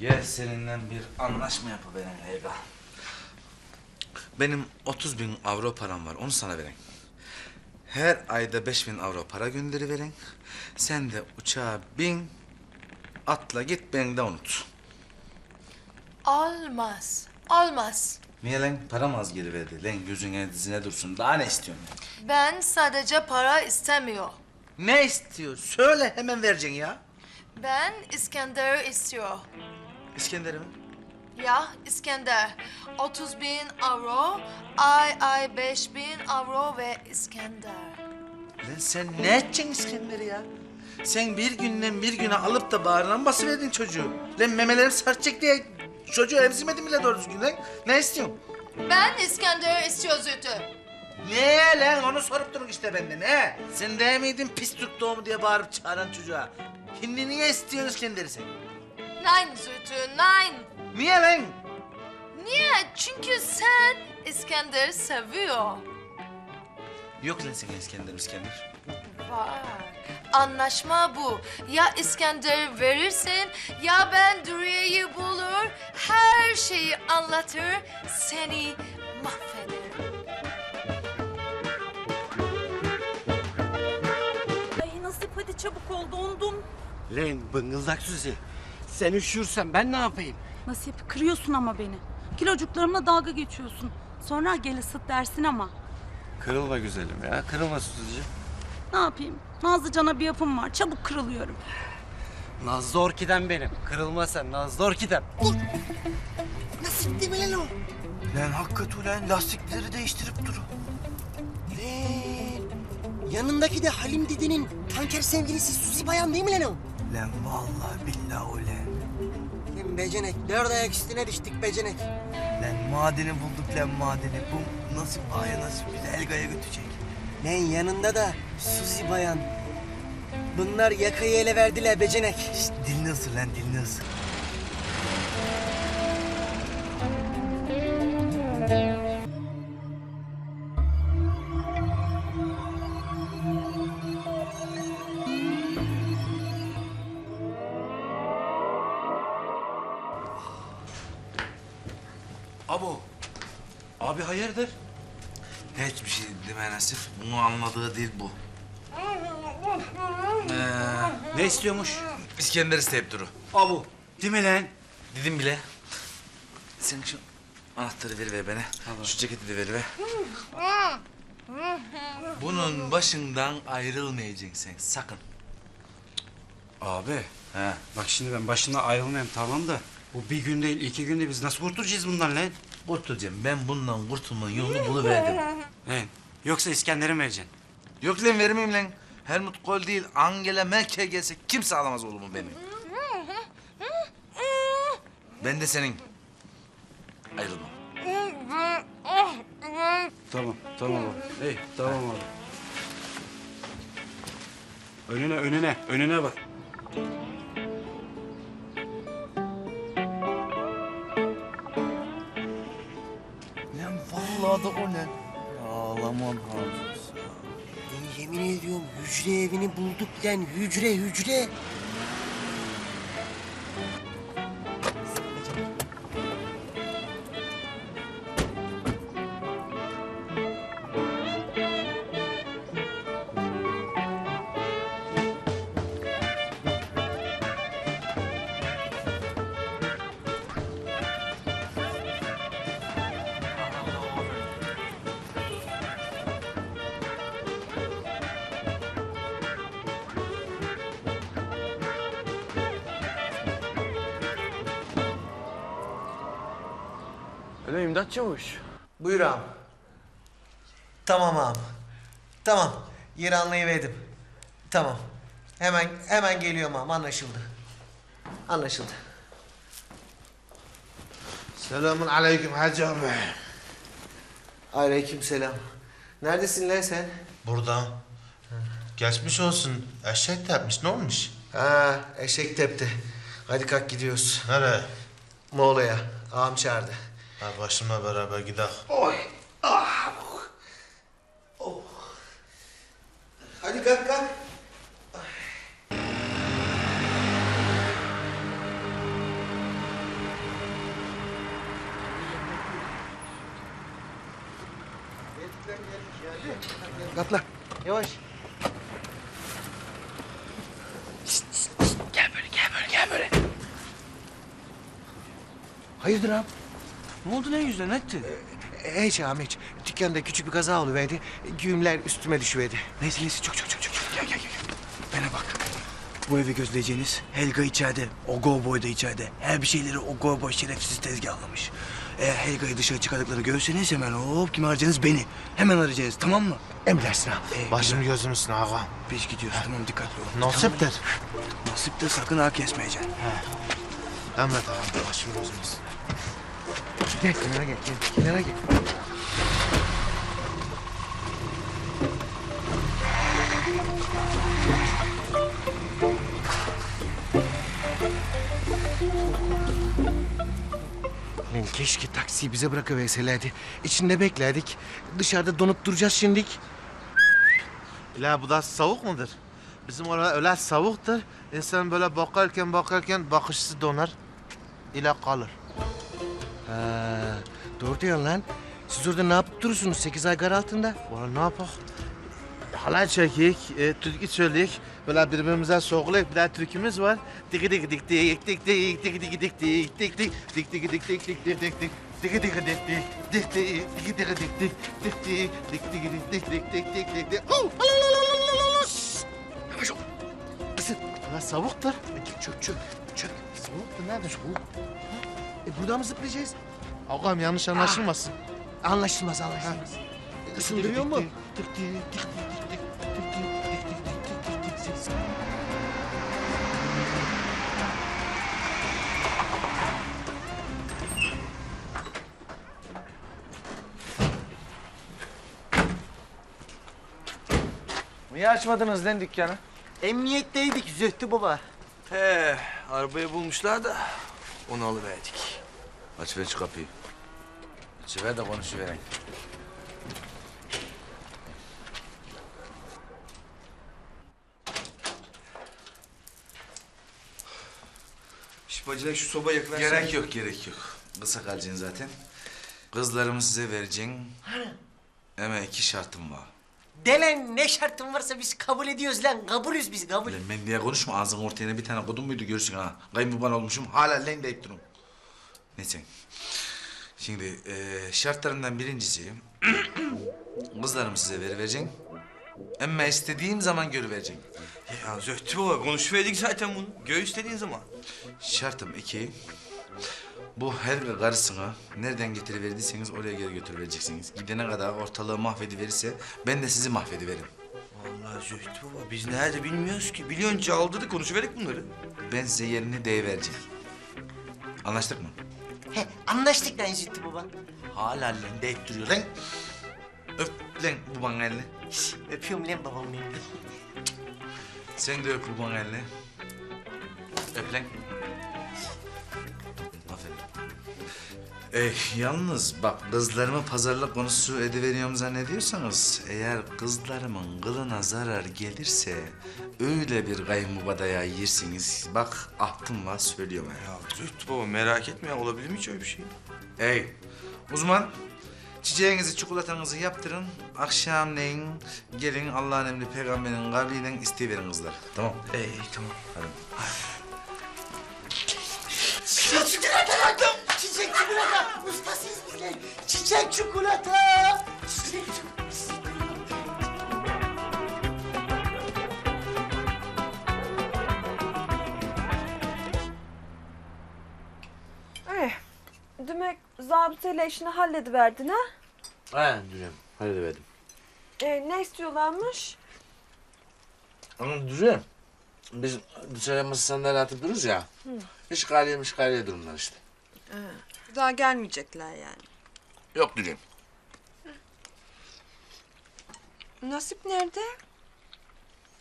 Gel seninle bir anlaşma yapıverin Heyga. Benim 30 bin avro param var, onu sana vereyim. Her ayda 5 bin avro para gönderiverin. Sen de uçağa bin, atla git, beni de unut. Olmaz. Olmaz. Niye lan? Param az geri verdi. Lan gözüne dizine dursun. Daha ne istiyorsun? Ben sadece para istemiyor. Ne istiyor? Söyle hemen vereceksin ya. Ben İskender istiyor. İskender'im. Ya İskender. 30 bin avro, ay ay 5 bin avro ve İskender. Lan sen ne edeceksin İskender'i ya? Sen bir günden bir güne alıp da bağrına mı basıverdin çocuğu? Lan memelerim sarçacak diye çocuğu emzirmedin bile doğru düzgün lan. Ne istiyorsun? Ben İskender istiyor Zühtü. Ne lan onu sorup durun işte benden he? Sen de miydin pis Türk doğumu diye bağırıp çağıran çocuğa? Şimdi niye istiyorsun İskender'i sen? Nein Zühtü, nein. Niye lan? Niye? Çünkü sen İskender seviyor. Yok lan senin İskender İskender. Var. Anlaşma bu. Ya İskender verirsin ya ben Duriye'yi bulur, her şeyi anlatır, seni mahvederim. Ay nasip hadi çabuk ol dondum. Lan bıngıldak Suzi. Sen üşürsen ben ne yapayım? Nasip kırıyorsun ama beni. Kilocuklarımla dalga geçiyorsun. Sonra gel ısıt dersin ama. Kırılma güzelim ya. Kırılma Suzi'ciğim. Ne yapayım? Nazlıcan'a bir yapım var. Çabuk kırılıyorum. Nazlı Orkidem benim. Kırılma sen Nazlı Orkidem. Nasip değil mi lan o? Lan hakikaten ulan lastikleri değiştirip duru. Lan yanındaki de Halim dedenin tanker sevgilisi Suzi Bayan değil mi lan o? Lan vallahi billahi o lan. Lan becenek, dört ayak üstüne düştük becenek. Lan madeni bulduk lan madeni. Bu nasip aya nasip bizi Elga'ya götürecek. Lan yanında da Suzi Bayan. Bunlar yakayı ele verdiler becenek. Şşt, dilini ısır lan dilini ısır. Abo. Abi hayırdır? Hiçbir şey deme Nasip. Bunu anladığı değil bu. Ee, Ne istiyormuş? İskender isteyip duru. Abu. Değil mi lan? Dedim bile. Sen şu anahtarı ver ver bana. Şu ceketi de ver ver. Bunun başından ayrılmayacaksın sen sakın. Abi. He. Bak şimdi ben başına ayrılmayayım tamam da. Bu bir gün değil iki günde biz nasıl kurtulacağız bundan lan? Kurtulacağım. Ben bundan kurtulmanın yolunu buluverdim. Lan yoksa İskender'i mi vereceksin? Yok lan vermeyeyim lan. Helmut Kohl değil Angela Merkel gelse kimse alamaz oğlumu benim. Ben de senin. Ayrılmam. Tamam tamam abi. İyi tamam abi. Önüne önüne önüne bak. Da o lan. Ağlaman. Lan yemin ediyorum hücre evini bulduk lan hücre hücre. Öyle imdat çavuş. Buyur ağam. Tamam ağam. Tamam. Yeri anlayıverdim. Tamam. Hemen hemen geliyorum ağam. Anlaşıldı. Anlaşıldı. Selamun aleyküm hacı abi. Aleyküm selam. Neredesin lan sen? Burada. Geçmiş olsun. Eşek tepmiş ne olmuş? Ha, eşek tepti. Hadi kalk gidiyoruz. Nereye? Moğola'ya. Ağam çağırdı. Ha, başımla beraber gidelim. Oy! Ah! Oh! oh. Hadi kalk kalk. Katla. Yavaş. Gel böyle, gel böyle, gel böyle. Hayırdır abi? Ne oldu ne yüzüne ne etti? Ee, Hiç ağam. Dükkanda küçük bir kaza oluverdi. Güğümler üstüme düşüverdi. Neyse neyse çok çok çok çok. Gel gel gel. Bana bak. Bu evi gözleyeceğiniz Helga içeride. O Go-Boy da içeride. Her bir şeyleri o Go-Boy şerefsiz tezgahlamış. Eğer Helga'yı dışarı çıkardıkları görseniz hemen hop kim arayacaksınız beni. Hemen arayacaksınız tamam mı? Emredersin ağam. Ee, Başını güzel. üstüne ağam. Biz gidiyoruz tamam dikkatli olun. Nasiptir. Tamam. Nasiptir sakın ağ kesmeyeceksin. He. Emret ağam başını gözünü üstüne. Gel kenara gel, gel kenara gel. Lan keşke taksiyi bize bırakıverselerdi. İçinde beklerdik. Dışarıda donup duracağız şimdik. La bu da soğuk mudur? Bizim orada öyle soğuktur. İnsan böyle bakarken bakarken bakışsız donar. ile kalır. Ha, doğru diyorsun lan. Siz orada ne yapıp durursunuz sekiz ay gar altında? Valla ne yapak? Halay çekik, e, türkü söyleyik. Böyle birbirimize soğulayık. Bir daha türkümüz var. Diki diki dik dik dik dik dik dik dik dik dik dik dik dik dik dik dik dik dik dik Diki diki dik dik dik dik diki diki dik dik dik dik dik diki dik dik dik dik dik dik dik Yavaş ol. Kızım. Ulan savuktur. Çök çök çök. Savuktur nerede savuk? Ha? E, buradan mı zıplayacağız? Ağam yanlış anlaşılmasın. Anlaşılmaz anlaşılmaz. Isındırıyor mu? Niye açmadınız lan dükkanı? Emniyetteydik Zühtü baba. He, arabayı bulmuşlar da onu alıverdik. Aç ver şu kapıyı. Açıver de konuşuvereyim. Şş bacılar şu soba yakıversene. Gerek yok, gerek yok. Kısa kalacaksın zaten. Kızlarımı size vereceğim. Ama iki şartım var. Delen ne şartın varsa biz kabul ediyoruz lan. Kabulüz biz kabul. Lan ben diye konuşma ağzın ortaya bir tane kodun muydu görürsün ha. Kayınbaban olmuşum hala lan deyip durun. Neyse. Şimdi eee şartlarından birincisi kızlarımı size verivereceğim. Ama istediğim zaman görüvereceğim. Ya Zöhtü baba konuşuverdik zaten bunu. Gör istediğin zaman. Şartım iki. Bu her karısını nereden getiriverdiyseniz oraya geri götürüvereceksiniz. Gidene kadar ortalığı mahvediverirse ben de sizi mahvediveririm. Vallahi Zöhtü baba biz nerede bilmiyoruz ki. Biliyorsun çaldırdık konuşuverdik bunları. Ben size yerini deyivereceğim. Anlaştık mı? He, anlaştık lan Zühtü baba. Hala lan deyip duruyor lan. Öp lan babanın elini. Şş, öpüyorum lan babam benim. Sen de öp babanın elini. Öp lan. Ey, yalnız bak kızlarımı pazarlık konusu ediveriyorum zannediyorsanız... ...eğer kızlarımın kılına zarar gelirse... ...öyle bir kayınbabadaya yersiniz. Bak ahtım var söylüyorum. ha. Ya Zöhtü baba merak etme ya olabilir mi hiç öyle bir şey? Ey uzman çiçeğinizi çikolatanızı yaptırın. Akşamleyin gelin Allah'ın emri peygamberin kavliyle isteyiverin kızlar. Tamam. Ey tamam. Çiçek çikolata yaptım. Çiçek çikolata. Ustasıyız biz lan. Çiçek çikolata. Çiçek çikolata. Eh, demek zabıtayla işini hallediverdin ha? Ha Dürüm. Hadi verdim. E, ne istiyorlarmış? Ama Dürüm, biz dışarıya masa sandalye atıp dururuz ya. İşgaliye mişgaliye durumlar işte. Daha gelmeyecekler yani. Yok Dürüm. Nasip nerede?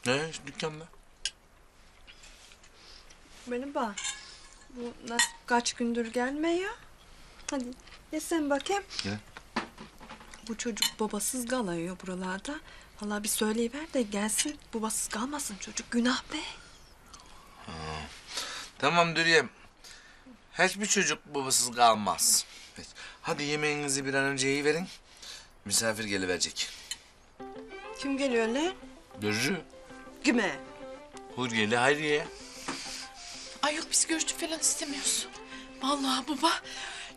Ne dükkanda? Benim bak. Bu nasip kaç gündür gelmiyor. Hadi ye sen bakayım. Ye. Bu çocuk babasız kalıyor buralarda. Vallahi bir söyleyiver de gelsin babasız kalmasın çocuk. Günah be. Tamam Dürüm. Hiçbir çocuk babasız kalmaz. Hadi yemeğinizi bir an önce yiyiverin. Misafir geliverecek. Kim geliyor lan? Görücü. Kime? Huriyeli Hayriye. Ay yok biz görüştük falan istemiyoruz. Vallahi baba.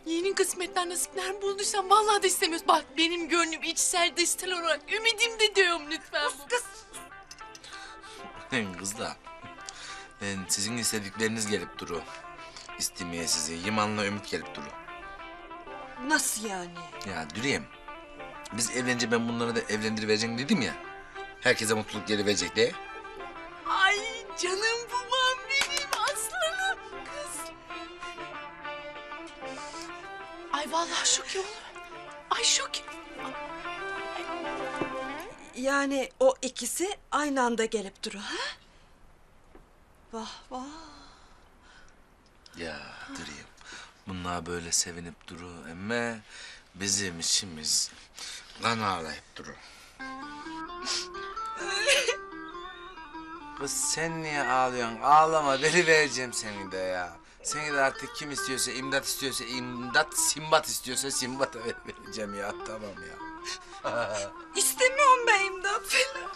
Yeni kısmetler nasipler bulduysan vallahi da istemiyoruz. Bak benim gönlüm içsel dışsal olarak ümidim de diyorum lütfen. Kız. Lan kızlar. Ben sizin istedikleriniz gelip duru. İstemeye sizi. Yaman'la Ümit gelip duru. Nasıl yani? Ya Dürüyem. Biz evlenince ben bunları da evlendirivereceğim dedim ya. Herkese mutluluk geliverecek diye. Ay canım babam benim aslanım kız. Ay vallahi şok olur. Ay şok. Yani o ikisi aynı anda gelip duruyor ha? Vah vah. Ya Dürüyem. Bunlar böyle sevinip duru ama bizim işimiz kan ağlayıp duru. Kız sen niye ağlıyorsun? Ağlama deli vereceğim seni de ya. Seni de artık kim istiyorsa imdat istiyorsa imdat, simbat istiyorsa simbata ver- vereceğim ya tamam ya. İstemiyorum ben imdat falan.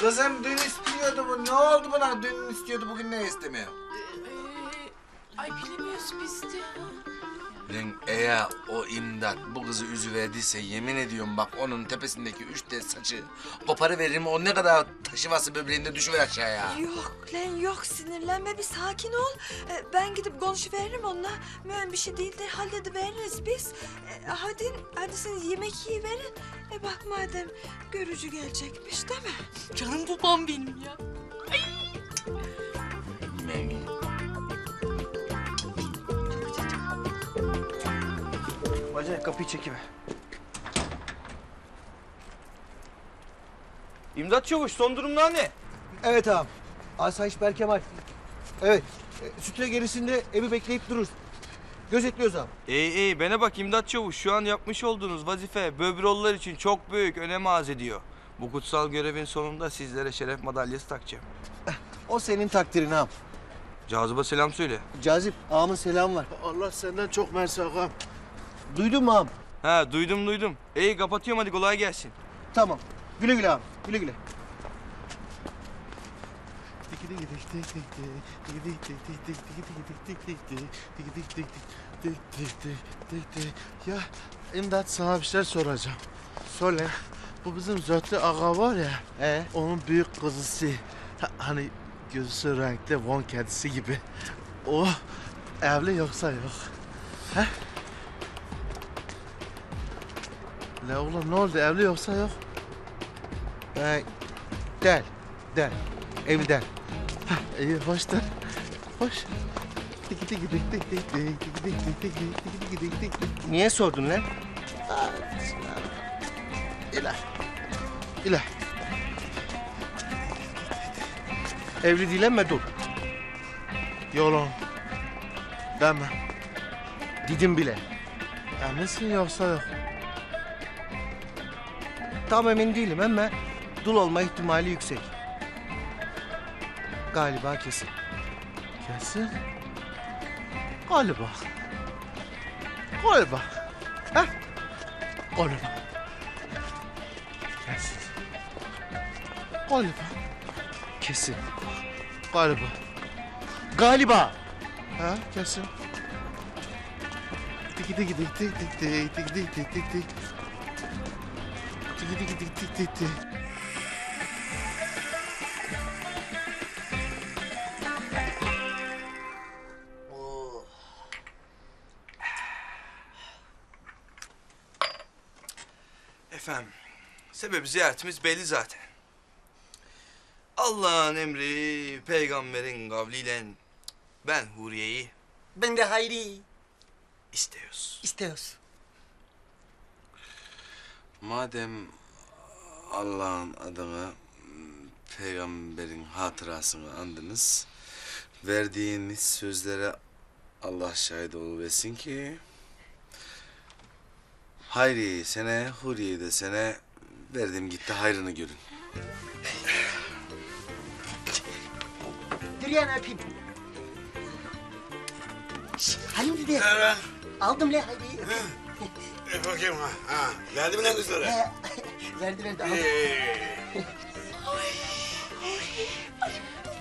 Kızım dün istiyordu bu. Ne oldu buna? Dün istiyordu bugün ne istemiyor? Ee, ay bilemiyoruz biz Lan eğer o imdat bu kızı üzüverdiyse yemin ediyorum bak onun tepesindeki üç tel saçı koparıveririm o ne kadar taşıması böbreğinde düşüver aşağıya. Yok lan yok sinirlenme bir sakin ol. Ee, ben gidip konuşuveririm onunla. Mühim bir şey değil de hallediveririz biz. Ee, hadi hadi siz yemek yiyiverin. E bak madem görücü gelecekmiş değil mi? Canım babam benim ya. Bacana kapıyı çekiver. İmdat Çavuş son durumlar ne? Evet ağam. Asayiş Berkemal. Evet. E, sütre gerisinde evi bekleyip dururuz. Gözetliyoruz ağam. İyi iyi bana bak İmdat Çavuş şu an yapmış olduğunuz vazife Böbrollar için çok büyük önem arz ediyor. Bu kutsal görevin sonunda sizlere şeref madalyası takacağım. O senin takdirin ağam. Cazıba selam söyle. Cazip ağamın selamı var. Allah senden çok mersi ağam. Duydun mu ağam? Ha duydum duydum. İyi kapatıyorum hadi kolay gelsin. Tamam. Güle güle ağam. Güle güle. Ya imdat sana bir şey soracağım. Söyle. Bu bizim Zöhtü ağa var ya. Ee? Onun büyük kızısı. Ha- Hani gözü renkli Von kedisi gibi. O evli yoksa yok. He? La oğlum ne oldu evli yoksa yok. Ee, del. Del. Evden. İyi hoştur. Hoş. Niye sordun lan? İlah. İlah. Evli dilenme dur. Yolun. Deme. Didim bile. Eminsin yoksa yok. Tam emin değilim ama dul olma ihtimali yüksek. Galiba kesin. Kesin. Galiba. Galiba. Heh. Galiba. Kesin. Galiba. Kesin. Galiba. Galiba. Ha kesin. Tiki tiki tiki tiki tiki tiki tiki tiki tiki tiki tiki tiki tiki. Efendim, sebebi ziyaretimiz belli zaten. Allah'ın emri, peygamberin kavliyle ben Huriye'yi Ben de Hayri istiyoruz. istiyoruz. Madem Allah'ın adına peygamberin hatırasını andınız. Verdiğiniz sözlere Allah şahit oluversin ki Hayri sene, Huriye de sene verdim gitti hayrını görün. Dürüyen öpeyim. Halim dede. Aldım le Hayri'yi. E bakayım ha. ha. Verdi mi lan kızları? He, verdi verdi aldım.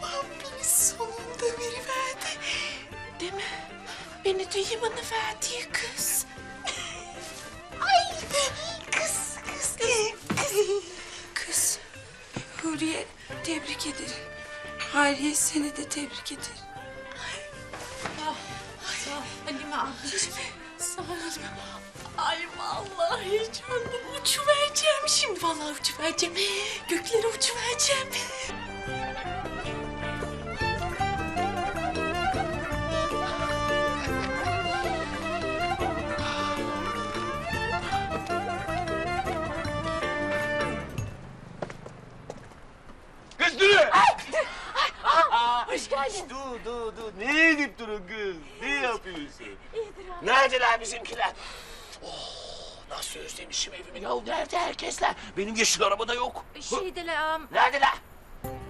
Babam beni sonunda veriverdi. Değil mi? Beni duyumanı verdiği kız. Ay kız, kız, kız. Kız. Huriye tebrik ederim. Hayriye seni de tebrik ederim. Sağ ol Halime ablacığım. Sağ ol Halime. Ay vallahi heyecandan uçuvereceğim şimdi. Vallahi uçuvereceğim. Göklere uçuvereceğim. Kız durun. Hoş geldin. Dur dur dur. Ne edip durun kız? Ne yapıyorsun? Neredeler bizimkiler? Nasıl özlemişim evimi ya. Nerede herkesler? Benim yeşil arabada yok. Şeydeler, Neredeler?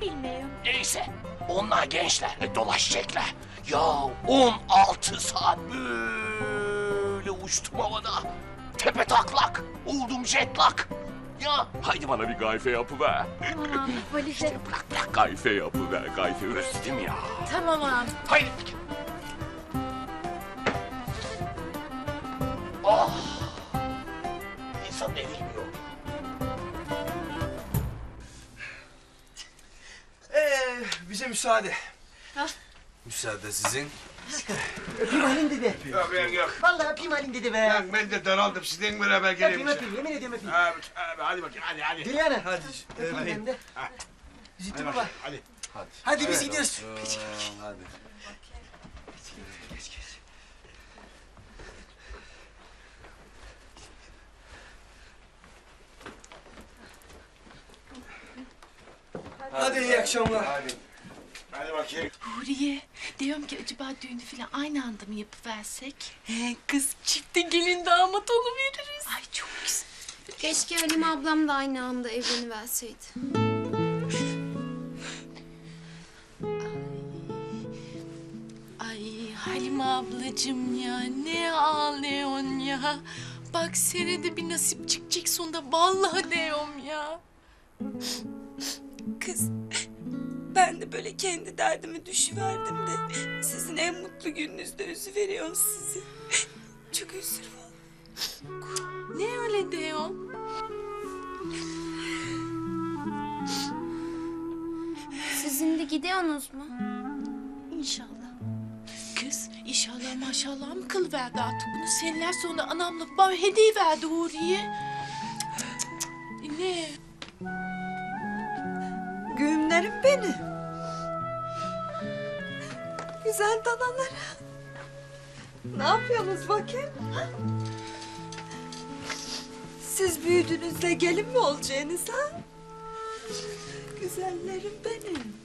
bilmiyorum. Neyse. Onlar gençler. E, dolaşacaklar. Ya 16 saat böyle uçtum havada. Tepe taklak. Oldum jetlak. Ya haydi bana bir gayfe yapıver. Tamam, valize. Bırak bırak gayfe yapıver. Gayfe özledim ya. Tamam ağam. Haydi. Oh. Müsaade. Müsaade sizin. Öpeyim Halim dede. Yok yok yok. Vallahi öpeyim Halim dede be. Ya ben de daraldım. Sizden beraber geleyim. Öpeyim öpeyim yemin ediyorum öpeyim. Abi, abi hadi bakayım hadi hadi. Gel yana. Hadi. Öpeyim ben de. Zühtü baba. Hadi. Hadi biz gidiyoruz. Hadi. Hadi iyi akşamlar. Hadi bakayım. Huriye, diyorum ki acaba düğünü falan aynı anda mı yapıversek? He, kız çifte gelin damat oluveririz. Ay çok güzel. Keşke Halime ablam da aynı anda evleniverseydi. Ay Halime ablacığım ya ne ağlıyorsun ya. Bak senede bir nasip çıkacak sonunda vallahi diyorum ya. Kız ben de böyle kendi derdimi düşüverdim de sizin en mutlu gününüzde üzüveriyorum sizi. Çok üzülüyorum. Ne öyle diyorsun? Sizin de gidiyorsunuz mu? İnşallah. Kız inşallah maşallah mı kılıverdi artık bunu seneler sonra anamla babam hediye verdi Huriye. Cık, cık, cık. Ne? Güğümlerim benim. Güzel danaları. Ne yapıyorsunuz bakayım? ha? Siz büyüdüğünüzde gelin mi olacaksınız ha? Güzellerim benim.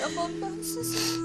Yapamam ben sizi.